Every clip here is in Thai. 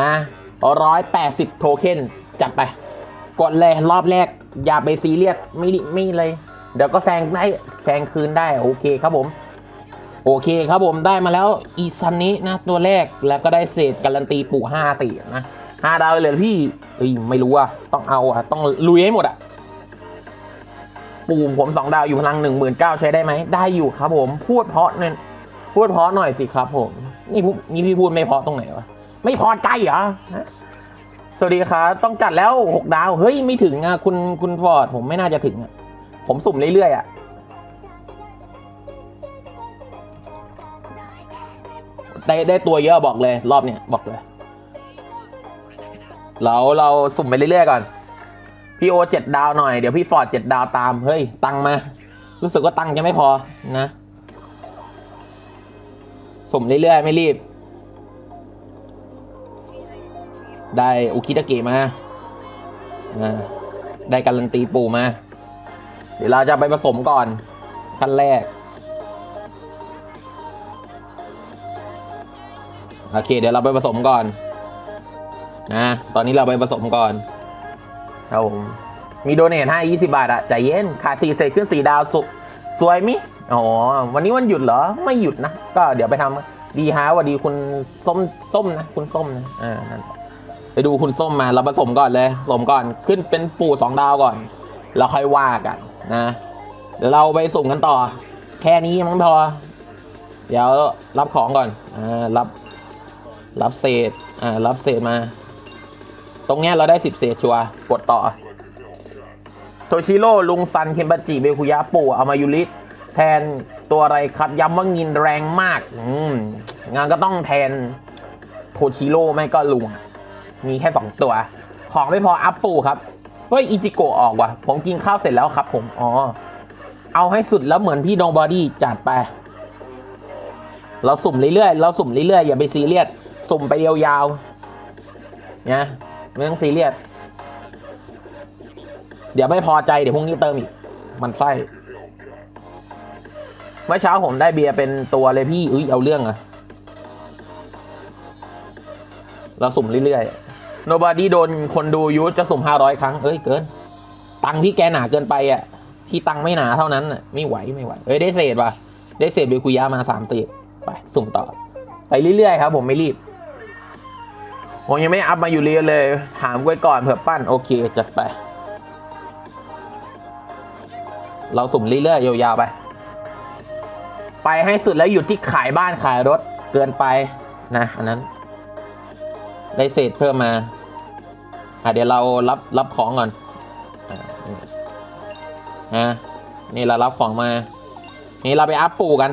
นะร้อยแปดสิบโทเค็นจัดไป กดเลยรอบแรก อย่าไปซีเรียสไม่ดิไม่เลย เดี๋ยวก็แซงได้แซงคืนได้ โอเคครับผม โอเคครับผมได้มาแล้วอีซันนี้นะ ตัวแรกแล้วก็ได้เศษการันตีปู่ห้าสี่นะห้าดาวเลยพี่เอ้ยไม่รู้อะต้องเอาอะต้องลุยให้หมดอะปู่ผมสองดาวอยู่พลังหนึ่งหมื่นเก้าใช้ได้ไหมได้อยู่ครับผม พูดเพราะเนี่ยพูดเพราะหน่อยสิครับผม นี่พูดนี่พี่พูดไม่เพราะตรงไหนวะ ไม่พอใจเหรอสวัสดีครับต้องจัดแล้วหกดาวเฮ้ยไม่ถึงอะคุณคุณฟอร์ดผมไม่น่าจะถึงอะผมสุ่มเรื่อยๆอะได้ได้ตัวเยอะบอกเลย รอบเนี้ยบอกเลย เราเราสุ่มไปเรื่อยๆก่อน พี่โอเจ็ดดาวหน่อยเดี๋ยวพี่ฟอร์ดเจ็ดดาวตามเฮ้ย ตังค์มา รู้สึกว่าตังค์จะไม่พอนะ สุ่มเรื่อยๆ ไม่รีบ ได้อุคิตาเกะมาอ่าได้การันตีปู่มา เดี๋ยวเราจะไปผสมก่อนขั้นแรก โอเค เดี๋ยวเราไปผสมก่อน นะ ตอนนี้เราไปผสมก่อนครับผมมีโดเนทให้ยี่สิบาทอะใจเย็นขาดสี่เศษขึ้นสี่ดาวสุสวยมิอ๋อ วันนี้วันหยุดเหรอ ไม่หยุดนะ ก็เดี๋ยวไปทำดีฮะวัดีคุณส้มส้มนะ คุณส้มนะ อ่า นั่น ไปดูคุณส้มมาเราผสมก่อนเลยผสมก่อนขึ้นเป็นปู่สองดาวก่อนแล้วค่อยว่ากันนะเดี๋ยวเราไปสุ่มกันต่อ แค่นี้ยังพอ เดี๋ยวรับของก่อนอ่ารับ รับเศษอ่ารับเศษมา ตรงเนี้ยเราได้สิบเศษชัวกดต่อโทชิโร่ลุงซันเคมบัจิเบคุยะปู่อามายุริแทนตัวอะไรครับย้ำว่างินแรงมาก อืมงานก็ต้องแทนโทชิโร่ไม่ก็ลุง มีแค่สองตัว ของไม่พออัพปูครับเฮ้ยอิจิโกะออกว่ะ ผมกินข้าวเสร็จแล้วครับผม อ๋อ เอาให้สุดแล้วเหมือนพี่ดองบอดี้จัดไป เราสุ่มเรื่อยๆ เราสุ่มเรื่อยๆ อย่าไปซีเรียส สุ่มไปยาวๆ นะไม่ต้องซีเรียส เดี๋ยวไม่พอใจเดี๋ยวพรุ่งนี้เติมอีก มันไส้ เมื่อเช้าผมได้เบียร์เป็นตัวเลยพี่ อุ้ยเอาเรื่องอะเราสุ่มเรื่อยๆ nobody โดนคนดูยูจะสุ่มห้าร้อยครั้ง เอ้ยเกิน ตังพี่แกหนาเกินไปอะ พี่ตังไม่หนาเท่านั้นอะ ไม่ไหวไม่ไหว เอ้ยได้เศษว่ะ ได้เศษเบคุยามาสามเศษไป สุ่มต่อ ไปเรื่อยๆครับ ผมไม่รีบ ผมยังไม่อัพมาอยู่เรียนเลย ถามไว้ก่อนเผื่อปั้นโอเคจัดไป เราสุ่มเรื่อยๆยาวๆไป ไปให้สุดแล้วหยุดที่ขายบ้านขายรถเกินไปนะอันนั้นได้เศษเพิ่มมา อะเดี๋ยวเรารับรับของก่อนอะนี่อะนี่เรารับของมา นี่เราไปอัพปูกัน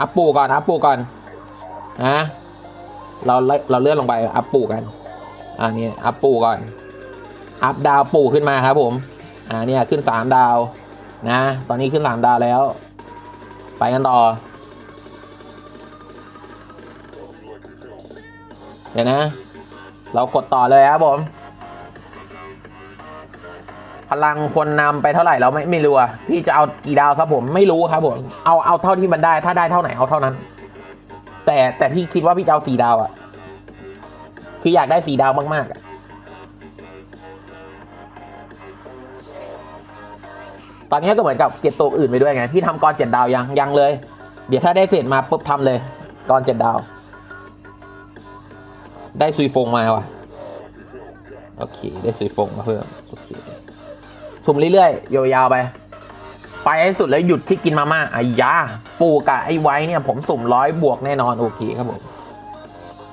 อัพปูก่อน อัพปูก่อนฮะเราเราเลื่อนลงไปอัพปูกัน อ่านี่อัพปูก่อน อัพดาวปูขึ้นมาครับผม อ่าเนี่ยขึ้นสามดาวนะ ตอนนี้ขึ้นสามดาวแล้ว ไปกันต่อ เดี๋ยวนะ เรากดต่อเลยครับผม พลังคนนำไปเท่าไหร่เราไม่ไม่รู้อะพี่จะเอากี่ดาวครับผมไม่รู้ครับผมเอาเอาเท่าที่มันได้ ถ้าได้เท่าไหนเอาเท่านั้น แต่แต่พี่คิดว่าพี่จะเอาสี่ดาวอะคืออยากได้สี่ดาวมากๆอะตอนนี้ก็เหมือนกับเก็บตัวอื่นไปด้วยไง พี่ทำกรเจ็ดดาวยังยังเลย เดี๋ยวถ้าได้เสร็จมาปุ๊บทำเลยกรเจ็ดดาว ได้ซุยฟงมาว่ะ โอเค ได้ซุยฟงมาเพิ่มโอเค สุ่มเรื่อยๆ ยาวๆไป ไปให้สุดแล้วหยุดที่กินมาม่าไอ้ยา ปูกะไอ้ไว้เนี่ย ผมสุ่มร้อยบวกแน่นอนโอเคครับผม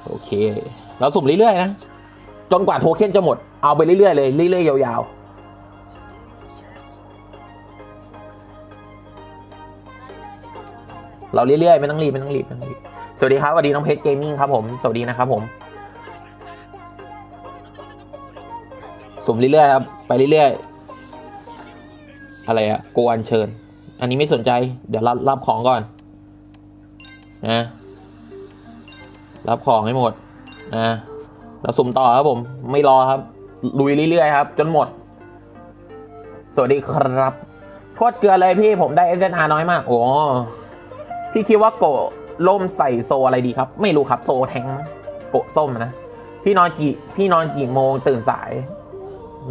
โอเค เราสุ่มเรื่อยๆนะ จนกว่าโทเค็นจะหมด เอาไปเรื่อยๆเลย เรื่อยๆ ยาวๆเราเรื่อยๆไม่ต้องรีบไม่ต้องรีบไม่ต้องรีบสวัสดีครับสวัสดีน้องเพชรเกมมิ่งครับผมสวัสดีนะครับผมสุ่มเรื่อยๆครับไปเรื่อยๆ อะไรอะโกอันเชิญ อันนี้ไม่สนใจ เดี๋ยวรับรับของก่อนนะรับของให้หมดนะเราสุ่มต่อครับผม ไม่รอครับ ลุยเรื่อยๆครับ จนหมด สวัสดีครับโทษเกลือเลยพี่ผมได้ SNR น้อยมาก โอ้พี่คิดว่าโกล่มใส่โซอะไรดีครับ ไม่รู้ครับโซแทงโกส้มนะพี่นอนกี่พี่นอนกี่โมงตื่นสาย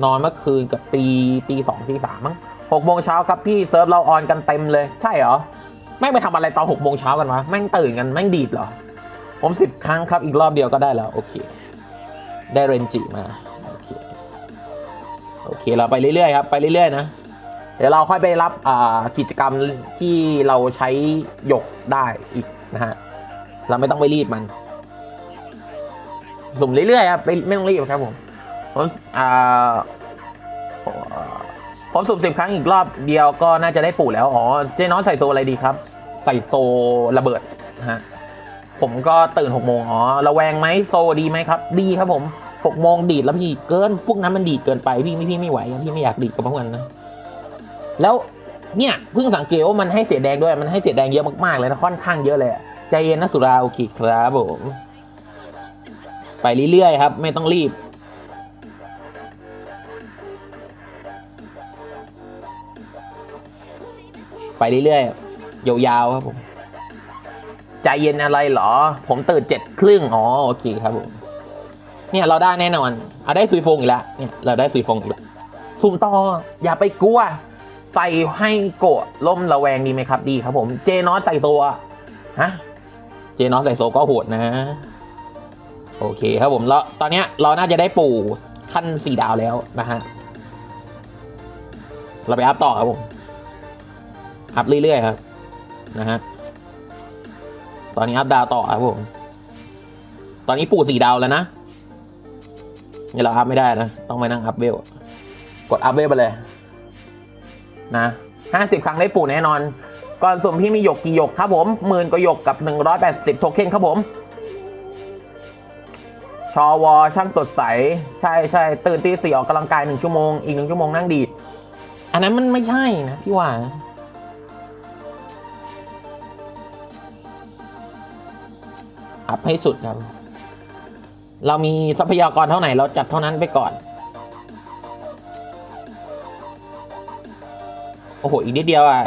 นอนเมื่อคืนกับตีตีสองตีสามมั้ง หกโมงเช้าครับพี่เซิร์ฟเราออนกันเต็มเลย ใช่เหรอแม่งไปทำอะไรตอนหกโมงเช้ากันวะแม่งตื่นกันแม่งดีดเหรอ ผมสิบครั้งครับอีกรอบเดียวก็ได้แล้ว โอเค ได้เรนจิมา โอเคโอเคเราไปเรื่อยๆครับ ไปเรื่อยๆนะ เดี๋ยวเราค่อยไปรับกิจกรรมที่เราใช้หยกได้อีกนะฮะเราไม่ต้องไปรีบมันสุ่มเรื่อยๆครับไปไม่ต้องรีบครับผมผมอ่า ผมสุ่มสิบครั้งอีกรอบเดียวก็น่าจะได้ปู่แล้ว อ๋อ เจ๊น้องใส่โซอะไรดีครับ ใส่โซระเบิดฮะ ผมก็ตื่นหกโมงอ๋อ ระแวงไหมโซดีไหมครับ ดีครับผมหกโมงดีดแล้วพี่เกิน พวกนั้นมันดีดเกินไปพี่ไม่พี่ไม่ไหวพี่ไม่อยากดีดกับพวกนั้นนะ แล้วเนี่ยเพิ่งสังเกตว่ามันให้เสียแดงด้วย มันให้เสียแดงเยอะมากๆเลยนะค่อนข้างเยอะเลย ใจเย็นนะสุราโอเคครับผม ไปเรื่อยๆครับ ไม่ต้องรีบ ไปเรื่อยๆ ยาวๆ ครับผม ใจเย็นอะไรหรอ ผมตื่นเจ็ดครึ่ง อ๋อ โอเคครับผม เนี่ยเราได้แน่นอน เอาได้ซุยฟงอีกแล้ว เนี่ยเราได้ซุยฟงอีกแล้วสุ่มต่อ อย่าไปกลัว ใส่ให้โกะล่มระแวงดีไหมครับ ดีครับผม เจนอสใส่โซอะฮะ เจนอสใส่โซก็โหดนะ โอเคครับผมแล้วตอนเนี้ยเราน่าจะได้ปู่ขั้นสี่ดาวแล้วนะฮะ เราไปอัพต่อครับผม อัพเรื่อยๆครับนะฮะตอนนี้อัพดาวต่อครับผมตอนนี้ปู่สี่ดาวแล้วนะนี่เราอัพไม่ได้นะ ต้องไปนั่งอัพเวลกดอัพเวลไปเลย นะห้าสิบครั้งได้ปู่แน่นอน ก่อนสุ่มพี่มีหยกกี่หยกครับผมหมื่นก็หยกกับหนึ่งร้อยแปดสิบโทเค็นครับผมชอวอช่างสดใส ใช่ใช่ตื่นตีสี่ออกกำลังกายหนึ่งชั่วโมง อีกหนึ่งชั่วโมงนั่งดี อันนั้นมันไม่ใช่นะพี่ว่า อัพให้สุดครับ เรามีทรัพยากรเท่าไหร่เราจัดเท่านั้นไปก่อน โอ้โห อีกนิดเดียวอะ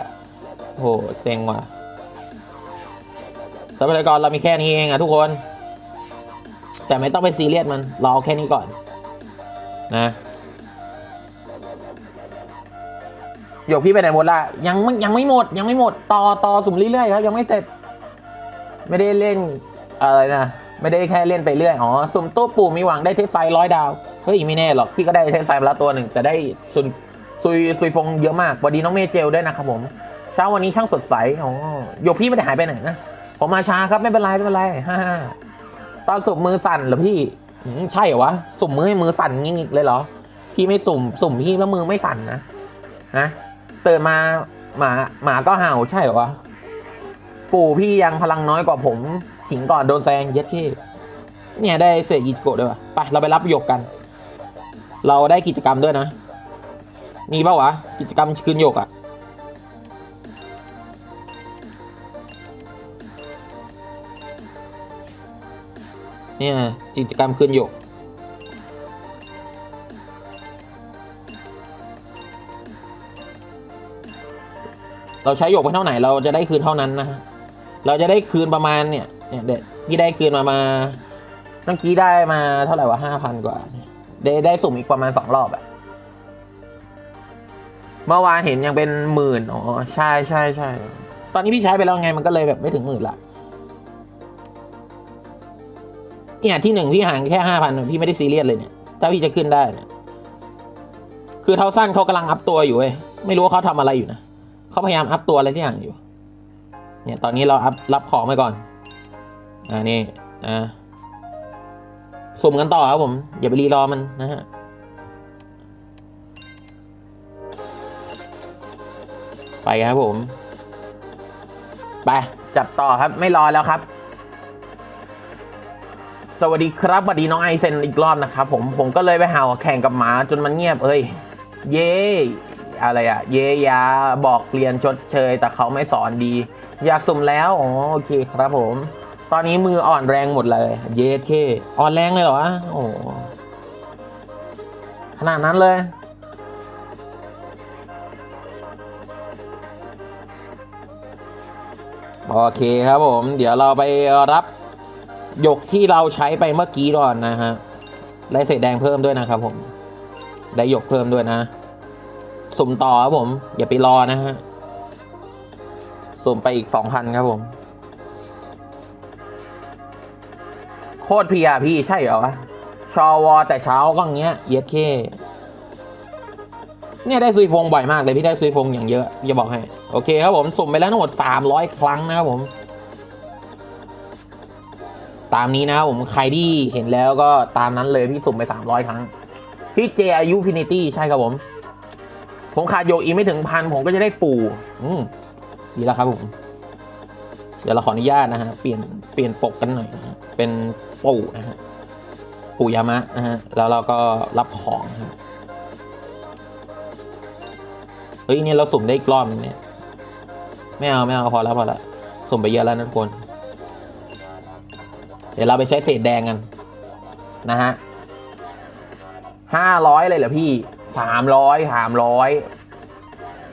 โอ้โหเต็งว่ะ ทรัพยากรเรามีแค่นี้เองอะทุกคน แต่ไม่ต้องไปซีเรียสมันรอแค่นี้ก่อน นะหยกพี่ไปไหนหมดละยังไม่ยังไม่หมด ยังไม่หมด ต่อต่อสุ่มเรื่อยๆครับ ยังไม่เสร็จ ไม่ได้เล่น อะไรนะ ไม่ได้แค่เล่นไปเรื่อย อ๋อสุ่มตู้ปู่มีหวังได้เทสไฟร้อยดาว เฮ้ยไม่แน่หรอก พี่ก็ได้เทสไฟมาแล้วตัวหนึ่งแต่ได้ซุนซุยซุยฟงเยอะมากวัสดีน้องเมเจลด้วยนะครับผม เช้าวันนี้ช่างสดใส อ๋อโยกพี่ไม่ได้หายไปไหนนะ ผมมาช้าครับไม่เป็นไรไม่เป็นไรฮ่าตอนสุ่มมือสั่นเหรอพี่ใช่เหรอวะ สุ่มมือให้มือสั่นงี้เลยเหรอ พี่ไม่สุ่ม สุ่มพี่แล้วมือไม่สั่นนะฮะเตื่นมาหมาหมาก็เห่าใช่เหรอวะ ปู่พี่ยังพลังน้อยกว่าผม ถิงก่อนโดนแซงเย็ดที่เนี่ยได้เศษกิจโกะด้วยวะไปเราไปรับหยกกัน เราได้กิจกรรมด้วยนะ มีปะวะ กิจกรรมคืนหยกอะเนี่ยกิจกรรมคืนหยกเราใช้หยกไปเท่าไหร่เราจะได้คืนเท่านั้นนะฮะ เราจะได้คืนประมาณเนี่ย เนี่ยเด็ดที่ได้คืนมามาเมื่อกี้ได้มาเท่าไหร่วะห้าพันกว่า ได้ได้สุ่มอีกประมาณสองรอบอะเมื่อวานเห็นยังเป็นหมื่นอ๋อใช่ใช่ใช่ตอนนี้พี่ใช้ไปแล้วไงมันก็เลยแบบไม่ถึงหมื่นละเนี่ยที่หนึ่งพี่ห่างแค่ห้าพันพี่ไม่ได้ซีเรียสเลยเนี่ย ถ้าพี่จะขึ้นได้เนี่ย คือเท้าสั้นเขากำลังอัพตัวอยู่เว้ยไม่รู้ว่าเขาทำอะไรอยู่นะเขาพยายามอัพตัวอะไรที่อย่างอยู่ เนี่ย ตอนนี้เราอัพรับของไปก่อน อ่านี่อ่าสุ่มกันต่อครับผม อย่าไปรีรอมันนะฮะไปครับผม ไป จัดต่อครับไม่รอแล้วครับ สวัสดีครับสวัสดีน้องไอเซนอีกรอบนะครับผมผมก็เลยไปหาแข่งกับหมาจนมันเงียบ เอ้ย เย่อะไรอะเยยาบอกเรียนชดเชย แต่เขาไม่สอนดี อยากสุ่มแล้ว อ๋อ โอเคครับผม ตอนนี้มืออ่อนแรงหมดเลย เยสเคอ่อนแรงเลยเหรอวะโอ้ขนาดนั้นเลยโอเคครับผม เดี๋ยวเราไปรับหยกที่เราใช้ไปเมื่อกี้ก่อนนะฮะได้เศษแดงเพิ่มด้วยนะครับผม ได้หยกเพิ่มด้วยนะ สุ่มต่อครับผม อย่าไปรอนะฮะ สุ่มไปอีกสองพันครับผม คตรเพียพี่ใช่เหรอวะชอวอแต่เช้าก็อย่างเงี้ยเย็ดเคเนี่ยได้ซุยฟงบ่อยมากเลยพี่ได้ซุยฟงอย่างเยอะอย่าบอกให้โอเคครับผมสุ่มไปแล้วทั้งหมดสามร้อยครั้งนะครับผม ตามนี้นะครับผมใครที่เห็นแล้วก็ตามนั้นเลยพี่สุ่มไปสามร้อยครั้ง พี่เจอายุฟินิตี้ใช่ครับผม ผมขาดโยกอีไม่ถึงพันผมก็จะได้ปู่ อืมดีแล้วครับผม เดี๋ยวเราขออนุญาตนะฮะเปลี่ยนเปลี่ยนปกกันหน่อยนะ เป็นปู่นะฮะปู่ยามะนะฮะแล้วเราก็รับของฮะเฮ้ยเนี่ยเราสุ่มได้อีกรอบนึงเนี่ยไม่เอาไม่เอาพอแล้วพอแล้วสุ่มไปเยอะแล้วนะทุกคน เดี๋ยวเราไปใช้เศษแดงกัน นะฮะห้าร้อยเลยเหรอพี่สามร้อยสามร้อย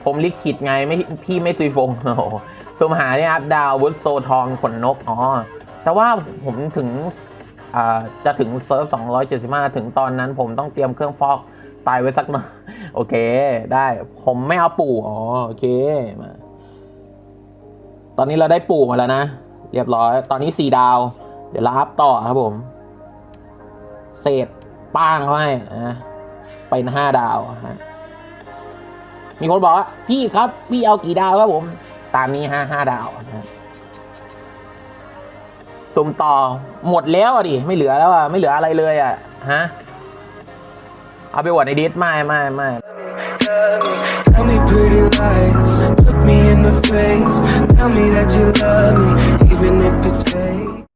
ผมลิขิตไงไม่พี่ไม่ซุยฟงโอ้โหสมหาเนี่ยครับดาววุฒโซทองขนนก อ๋อ แต่ว่าผมถึงจะถึงเซิร์ฟสองร้อยเจ็ดสิบห้าถึงตอนนั้นผมต้องเตรียมเครื่องฟอกตายไว้สักหน่อยโอเค ได้ ผมไม่เอาปู่อ๋อโอเคมาตอนนี้เราได้ปู่มาแล้วนะ เรียบร้อย ตอนนี้สี่ดาว เดี๋ยวเราอัพต่อครับผม เศษป้างเขาให้นะเป็นห้าดาวฮะมีคนบอกว่าพี่ครับ พี่เอากี่ดาวครับผม ตามนี้ห้าห้าดาวนะ สุ่มต่อหมดแล้วอะดิไม่เหลือแล้วอะไม่เหลืออะไรเลยอะฮะเอาไปอวดในดิสไม่ไม่ไม่ Tell me pretty lies, look me in the face. Tell me that you love me, even if it's fake.